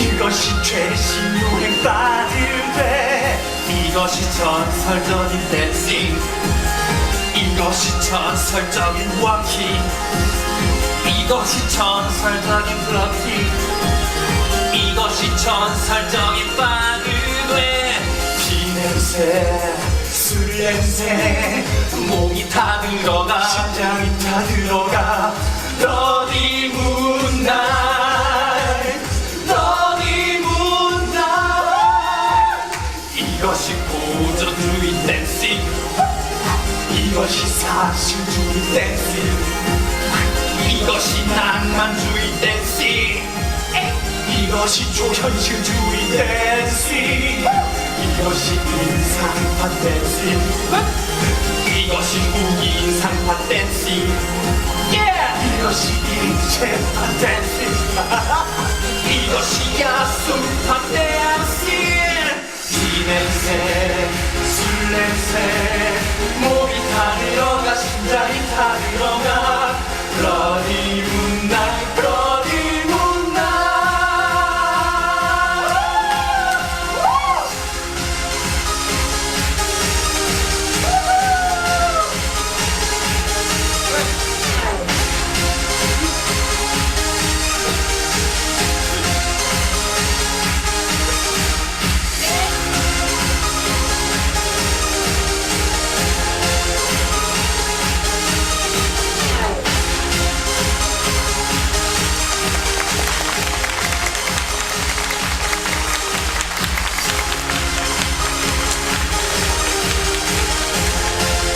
이것이 최신 유행 바디웨 이것이 전설적인 댄싱. 이것이 전설적인 워킹 이것이 전설적인 블러킹 이것이 전설적인 바디웨 피냄새 술냄새 몸이 다 들어가. 심장이 다 들어가 이것이 고전주의 댄싱. 이것이 사실주의 댄싱. 이것이 낭만주의 댄싱. 이것이 초현실주의 댄싱. 이것이 인상파 댄싱. 이것이 무기인상파 댄싱. 이것이 인체파 댄싱 냄새 술 냄새